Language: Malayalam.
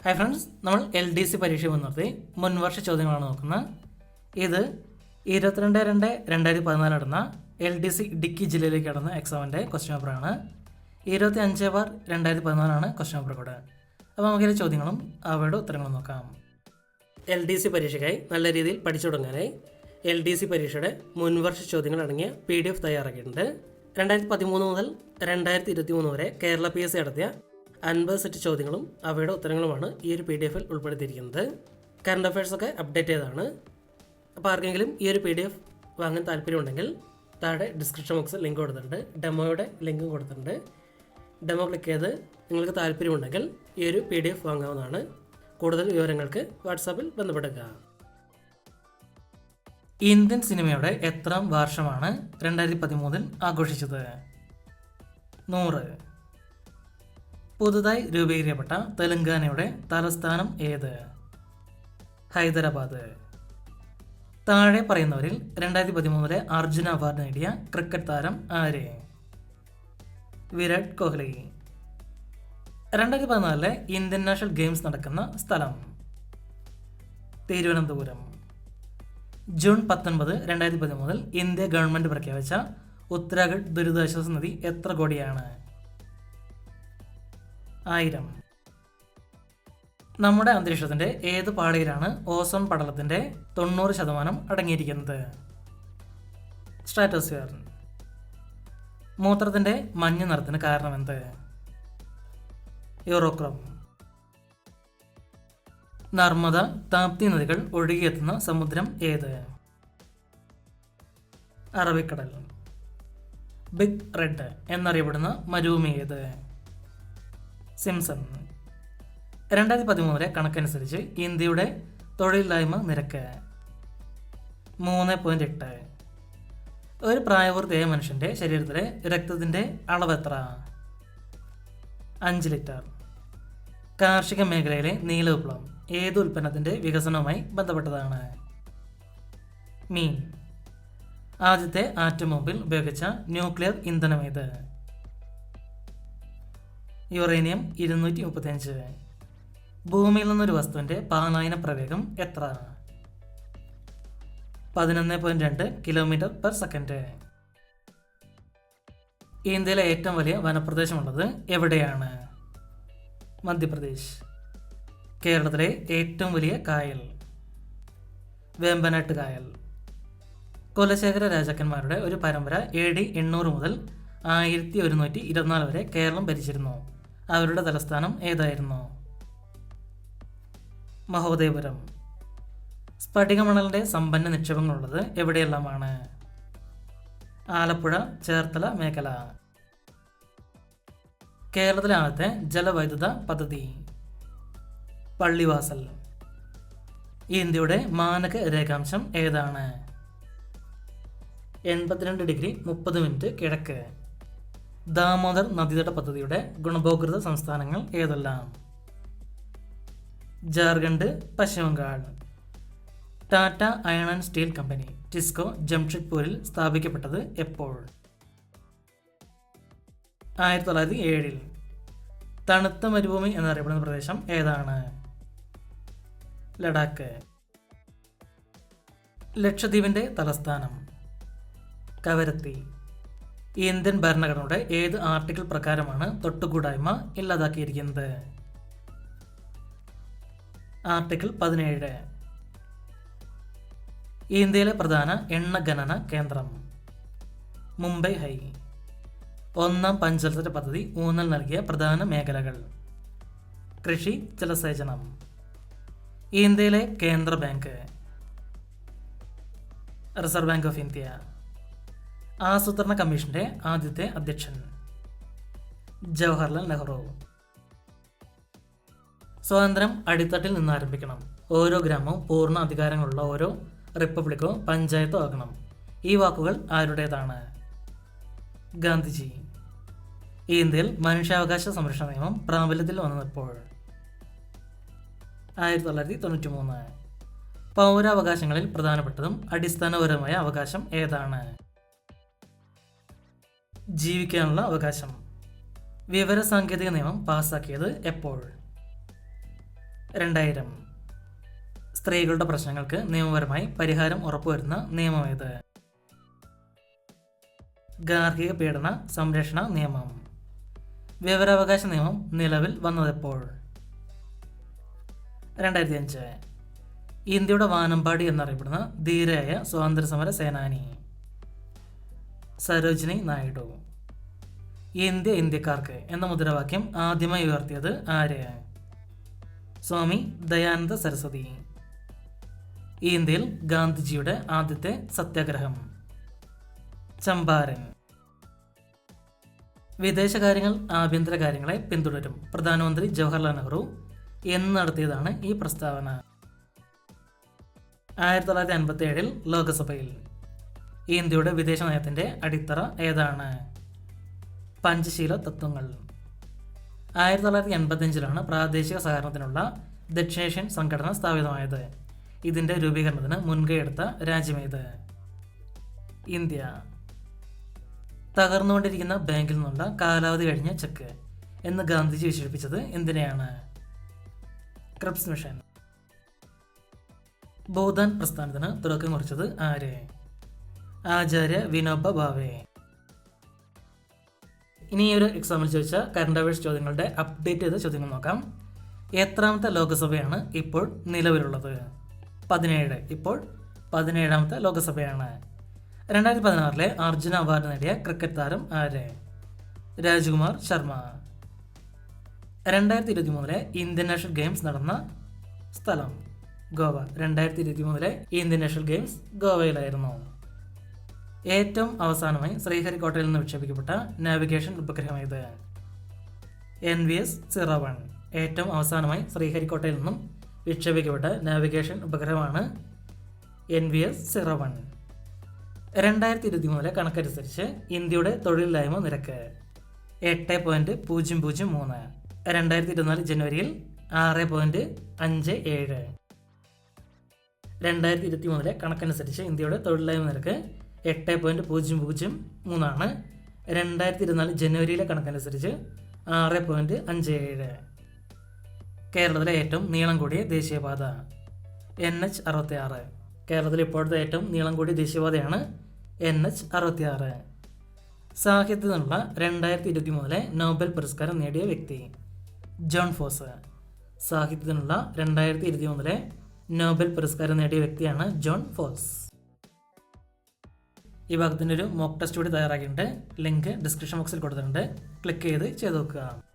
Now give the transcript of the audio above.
ഹായ് ഫ്രണ്ട്സ് നമ്മൾ എൽ ഡി സി പരീക്ഷ മുൻനിർത്തി മുൻവർഷ ചോദ്യങ്ങളാണ് നോക്കുന്നത് ഇത് ഇരുപത്തിരണ്ട് രണ്ട് രണ്ടായിരത്തി പതിനാല് നടന്ന എൽ ഡി സി ഇടുക്കി ജില്ലയിലേക്ക് നടന്ന എക്സാമിന്റെ ക്വസ്റ്റ്യൻ പേപ്പറാണ് ഇരുപത്തി അഞ്ച് ബാർ രണ്ടായിരത്തി പതിനാലാണ് ക്വസ്റ്റ്യൻ പേപ്പർ കൂടെ അപ്പോൾ നമുക്കിതിലെ ചോദ്യങ്ങളും അവയുടെ ഉത്തരങ്ങളും നോക്കാം. എൽ ഡി സി പരീക്ഷയ്ക്കായി നല്ല രീതിയിൽ പഠിച്ചു തുടങ്ങാനായി എൽ ഡി സി പരീക്ഷയുടെ മുൻവർഷ ചോദ്യങ്ങൾ അടങ്ങിയ പി ഡി എഫ് തയ്യാറാക്കിയിട്ടുണ്ട്. രണ്ടായിരത്തി പതിമൂന്ന് മുതൽ രണ്ടായിരത്തി ഇരുപത്തി മൂന്ന് വരെ കേരള പി എസ് സി നടത്തിയ അൻപത് സെറ്റ് ചോദ്യങ്ങളും അവയുടെ ഉത്തരങ്ങളുമാണ് ഈ ഒരു പി ഡി എഫിൽ ഉൾപ്പെടുത്തിയിരിക്കുന്നത്. കറണ്ട് അഫയേഴ്സൊക്കെ അപ്ഡേറ്റ് ചെയ്തതാണ്. അപ്പോൾ ആർക്കെങ്കിലും ഈ ഒരു പി ഡി എഫ് വാങ്ങാൻ താല്പര്യമുണ്ടെങ്കിൽ താഴെ ഡിസ്ക്രിപ്ഷൻ ബോക്സിൽ ലിങ്ക് കൊടുത്തിട്ടുണ്ട്. ഡെമോയുടെ ലിങ്കും കൊടുത്തിട്ടുണ്ട്. ഡെമോ ക്ലിക്ക് ചെയ്ത് നിങ്ങൾക്ക് താല്പര്യമുണ്ടെങ്കിൽ ഈ ഒരു പി ഡി എഫ് വാങ്ങാവുന്നതാണ്. കൂടുതൽ വിവരങ്ങൾക്ക് വാട്സാപ്പിൽ ബന്ധപ്പെടുക. ഇന്ത്യൻ സിനിമയുടെ എത്രാം വർഷമാണ് രണ്ടായിരത്തി പതിമൂന്നിൽ ആഘോഷിച്ചത്? നൂറ്. പുതുതായി രൂപീകരിക്കപ്പെട്ട തെലങ്കാനയുടെ തലസ്ഥാനം ഏത്? ഹൈദരാബാദ്. താഴെ പറയുന്നവരിൽ രണ്ടായിരത്തി പതിമൂന്നിലെ അർജുന അവാർഡ് നേടിയ ക്രിക്കറ്റ് താരം ആര്? വിരാട് കോഹ്ലി. രണ്ടായിരത്തി പതിനാലിലെ ഇന്ത്യൻ നാഷണൽ ഗെയിംസ് നടക്കുന്ന സ്ഥലം? തിരുവനന്തപുരം. ജൂൺ പത്തൊൻപത് രണ്ടായിരത്തി പതിമൂന്നിൽ ഇന്ത്യ ഗവൺമെന്റ് പ്രഖ്യാപിച്ച ഉത്തരാഖണ്ഡ് ദുരിതാശ്വാസ നിധി എത്ര കോടിയാണ്? ആയിരം. നമ്മുടെ അന്തരീക്ഷത്തിന്റെ ഏത് പാളിയിലാണ് ഓസോൺ പടലത്തിന്റെ തൊണ്ണൂറ് ശതമാനം അടങ്ങിയിരിക്കുന്നത്? സ്ട്രാറ്റോസ്ഫിയർ മൂത്രത്തിന്റെ മഞ്ഞ നിറത്തിന് കാരണമെന്ത് യൂറോക്രോം നർമ്മദ താപ്തി നദികൾ ഒഴുകിയെത്തുന്ന സമുദ്രം ഏത്? അറബിക്കടൽ. ബിഗ് റെഡ് എന്നറിയപ്പെടുന്ന മരുഭൂമി ഏത്? സിംസൺ രണ്ടായിരത്തി പതിമൂന്നിലെ കണക്കനുസരിച്ച് ഇന്ത്യയുടെ തൊഴിലില്ലായ്മ നിരക്ക് മൂന്ന് പോയിന്റ് എട്ട്. ഒരു പ്രായപൂർത്തിയായ മനുഷ്യന്റെ ശരീരത്തിലെ രക്തത്തിന്റെ അളവ് എത്ര? അഞ്ച് ലിറ്റർ. കാർഷിക മേഖലയിലെ നീല വിപ്ലവം ഏത് ഉൽപ്പന്നത്തിന്റെ വികസനവുമായി ബന്ധപ്പെട്ടതാണ്? മീൻ. ആദ്യത്തെ ആറ്റോമൊബൈൽ ഉപയോഗിച്ച ന്യൂക്ലിയർ ഇന്ധനം ഏത് യുറേനിയം ഇരുന്നൂറ്റി മുപ്പത്തിയഞ്ച് ഭൂമിയിൽ നിന്നൊരു വസ്തുവിന്റെ പാനായന പ്രവേഗം എത്ര പതിനൊന്ന് പോയിന്റ് രണ്ട് കിലോമീറ്റർ പെർ സെക്കൻഡ്. ഇന്ത്യയിലെ ഏറ്റവും വലിയ വനപ്രദേശമുള്ളത് എവിടെയാണ്? മധ്യപ്രദേശ്. കേരളത്തിലെ ഏറ്റവും വലിയ കായൽ. വേമ്പനാട്ട് കായൽ. കുലശേഖര രാജാക്കന്മാരുടെ ഒരു പരമ്പര എ ഡി എണ്ണൂറ് മുതൽ ആയിരത്തി ഒരുന്നൂറ്റി ഇരുപത്തിനാല് വരെ കേരളം ഭരിച്ചിരുന്നു. അവരുടെ തലസ്ഥാനം ഏതായിരുന്നു? മഹോദയപുരം. സ്ഫടികമണലിന്റെ സമ്പന്ന നിക്ഷേപങ്ങളുള്ളത് എവിടെയെല്ലാമാണ്? ആലപ്പുഴ ചേർത്തല മേഖല. കേരളത്തിലെ ആദ്യത്തെ ജലവൈദ്യുത പദ്ധതി. പള്ളിവാസൽ. ഇന്ത്യയുടെ മാനക രേഖാംശം ഏതാണ്? എൺപത്തിരണ്ട് ഡിഗ്രി മുപ്പത് മിനിറ്റ് കിഴക്ക്. ദാമോദർ നദീതട പദ്ധതിയുടെ ഗുണഭോക്തൃ സംസ്ഥാനങ്ങൾ ഏതെല്ലാം? Jharkhand Paschimbangal. Tata iron and steel company TISCO ജംഷഡ്പൂരിൽ സ്ഥാപിക്കപ്പെട്ടത് എപ്പോൾ? ആയിരത്തി തൊള്ളായിരത്തി ഏഴിൽ തണുത്ത മരുഭൂമി എന്നറിയപ്പെടുന്ന പ്രദേശം ഏതാണ്? ലഡാക്ക്. ലക്ഷദ്വീപിന്റെ തലസ്ഥാനം കവരത്തി. ഇന്ത്യൻ ഭരണഘടനയുടെ ഏത് ആർട്ടിക്കിൾ പ്രകാരമാണ് തൊട്ടുകൂടായ്മ ഇല്ലാതാക്കിയിരിക്കുന്നത്? ആർട്ടിക്കിൾ പതിനേഴ്. ഇന്ത്യയിലെ പ്രധാന എണ്ണ ഖനന കേന്ദ്രം. മുംബൈ ഹൈ. ഒന്നാം പഞ്ചവത്സര പദ്ധതി ഊന്നൽ നൽകിയ പ്രധാന മേഖലകൾ. കൃഷി ജലസേചനം. ഇന്ത്യയിലെ കേന്ദ്ര bank. Reserve bank of India. ആസൂത്രണ കമ്മീഷന്റെ ആദ്യത്തെ അധ്യക്ഷൻ ജവഹർലാൽ നെഹ്റു. സ്വാതന്ത്ര്യം അടിത്തട്ടിൽ നിന്ന് ആരംഭിക്കണം. ഓരോ ഗ്രാമവും പൂർണ അധികാരങ്ങളുള്ള ഓരോ റിപ്പബ്ലിക്കോ പഞ്ചായത്തോ ആകണം. ഈ വാക്കുകൾ ആരുടേതാണ്? ഗാന്ധിജി. ഇന്ത്യയിൽ മനുഷ്യാവകാശ സംരക്ഷണ നിയമം പ്രാബല്യത്തിൽ വന്നപ്പോൾ ആയിരത്തി തൊള്ളായിരത്തി തൊണ്ണൂറ്റി മൂന്ന് പൗരാവകാശങ്ങളിൽ പ്രധാനപ്പെട്ടതും അടിസ്ഥാനപരമായ അവകാശം ഏതാണ്? ജീവിക്കാനുള്ള അവകാശം. വിവര സാങ്കേതിക നിയമം പാസ്സാക്കിയത് എപ്പോൾ? രണ്ടായിരം. സ്ത്രീകളുടെ പ്രശ്നങ്ങൾക്ക് നിയമപരമായി പരിഹാരം ഉറപ്പുവരുന്ന നിയമമേത് ഗാർഹിക പീഡന സംരക്ഷണ നിയമം. വിവരാവകാശ നിയമം നിലവിൽ വന്നതെപ്പോൾ രണ്ടായിരത്തി അഞ്ച് ഇന്ത്യയുടെ വാനമ്പാടി എന്നറിയപ്പെടുന്ന ധീരയായ സ്വാതന്ത്ര്യ സമര സേനാനി. സരോജിനി നായിഡു. ഇന്ത്യ ഇന്ത്യക്കാർക്ക് എന്ന മുദ്രാവാക്യം ആദ്യമായി ഉയർത്തിയത് ആരെയാണ്? സ്വാമി ദയാനന്ദ സരസ്വതി. ഇന്ത്യയിൽ ഗാന്ധിജിയുടെ ആദ്യത്തെ സത്യാഗ്രഹം. ചമ്പാരൻ. വിദേശകാര്യങ്ങൾ ആഭ്യന്തര കാര്യങ്ങളെ പിന്തുടരും പ്രധാനമന്ത്രി ജവഹർലാൽ നെഹ്റു എന്ന് നടത്തിയതാണ് ഈ പ്രസ്താവന. ആയിരത്തി തൊള്ളായിരത്തി അൻപത്തി ഏഴിൽ ലോകസഭയിൽ. ഇന്ത്യയുടെ വിദേശ നയത്തിന്റെ അടിത്തറ ഏതാണ്? പഞ്ചശീല തത്വങ്ങൾ. ആയിരത്തി തൊള്ളായിരത്തി എൺപത്തിയഞ്ചിലാണ് പ്രാദേശിക സഹകരണത്തിനുള്ള ദക്ഷിണേഷ്യൻ സംഘടന സ്ഥാപിതമായത്. ഇതിന്റെ രൂപീകരണത്തിന് മുൻകൈയെടുത്ത രാജ്യമേത് ഇന്ത്യ. തകർന്നുകൊണ്ടിരിക്കുന്ന ബാങ്കിൽ നിന്നുള്ള കാലാവധി കഴിഞ്ഞ ചെക്ക്. എന്ന് ഗാന്ധിജി വിശേഷിപ്പിച്ചത് എന്തിനെയാണ്? Cripps mission. ഭൂതാൻ പ്രസ്ഥാനത്തിന് തുടക്കം കുറിച്ചത് ആര്? ആചാര്യ വിനോബ ഭാവെ. ഇനി ഈ ഒരു എക്സാമിൽ ചോദിച്ച കറണ്ട് അഫയേഴ്സ് ചോദ്യങ്ങളുടെ അപ്ഡേറ്റ് ചെയ്ത ചോദ്യങ്ങൾ നോക്കാം. എത്രാമത്തെ ലോകസഭയാണ് ഇപ്പോൾ നിലവിലുള്ളത്? പതിനേഴ്. ഇപ്പോൾ പതിനേഴാമത്തെ ലോകസഭയാണ്. രണ്ടായിരത്തി പതിനാറിലെ അർജുന അവാർഡ് നേടിയ ക്രിക്കറ്റ് താരം ആര്? രാജ്കുമാർ ശർമ്മ. രണ്ടായിരത്തി ഇരുപത്തി മൂന്നിലെ ഇന്ത്യൻ നാഷണൽ ഗെയിംസ് നടന്ന സ്ഥലം ഗോവ. രണ്ടായിരത്തി ഇരുപത്തി മൂന്നിലെ ഇന്ത്യൻ നാഷണൽ ഗെയിംസ് ഗോവയിലായിരുന്നു. ഏറ്റവും അവസാനമായി ശ്രീഹരിക്കോട്ടയിൽ നിന്ന് വിക്ഷേപിക്കപ്പെട്ട നാവിഗേഷൻ ഉപഗ്രഹം ഇത് N V S zero one ഏറ്റവും അവസാനമായി ശ്രീഹരിക്കോട്ടയിൽ നിന്നും വിക്ഷേപിക്കപ്പെട്ട navigation ഉപഗ്രഹമാണ് N V S zero one രണ്ടായിരത്തി ഇരുപത്തി മൂന്നിലെ കണക്കനുസരിച്ച് ഇന്ത്യയുടെ തൊഴിലില്ലായ്മ നിരക്ക് എട്ട് പോയിന്റ് പൂജ്യം പൂജ്യം മൂന്ന്. രണ്ടായിരത്തി ഇരുപത്തിനാല് ജനുവരിയിൽ ആറ് പോയിന്റ് അഞ്ച് ഏഴ്. രണ്ടായിരത്തി ഇരുപത്തി മൂന്നിലെ കണക്കനുസരിച്ച് ഇന്ത്യയുടെ തൊഴിലില്ലായ്മ നിരക്ക് എട്ട് പോയിന്റ് പൂജ്യം പൂജ്യം മൂന്നാണ്. രണ്ടായിരത്തി ഇരുപത്തിനാല് ജനുവരിയിലെ കണക്കനുസരിച്ച് ആറ് പോയിന്റ് അഞ്ച് ഏഴ്. കേരളത്തിലെ ഏറ്റവും നീളം കൂടിയ ദേശീയപാത എൻ എച്ച് അറുപത്തി ആറ് കേരളത്തിലെ ഇപ്പോഴത്തെ ഏറ്റവും നീളം കൂടിയ ദേശീയപാതയാണ് എൻ എച്ച് അറുപത്തി ആറ് സാഹിത്യത്തിൽ നിന്നുള്ള രണ്ടായിരത്തി ഇരുപത്തി മൂന്നിലെ നോബൽ പുരസ്കാരം നേടിയ വ്യക്തി ജോൺ ഫോസ്. സാഹിത്യത്തിനുള്ള രണ്ടായിരത്തി ഇരുപത്തി മൂന്നിലെ നോബൽ പുരസ്കാരം നേടിയ വ്യക്തിയാണ് ജോൺ ഫോസ്. ഈ ഭാഗത്തിന്റെ ഒരു മോക്ക് ടെസ്റ്റ് കൂടി തയ്യാറാക്കിയിട്ടുണ്ട്. ലിങ്ക് ഡിസ്ക്രിപ്ഷൻ ബോക്സിൽ കൊടുത്തിട്ടുണ്ട്. ക്ലിക്ക് ചെയ്ത് ചെയ്ത് നോക്കുക.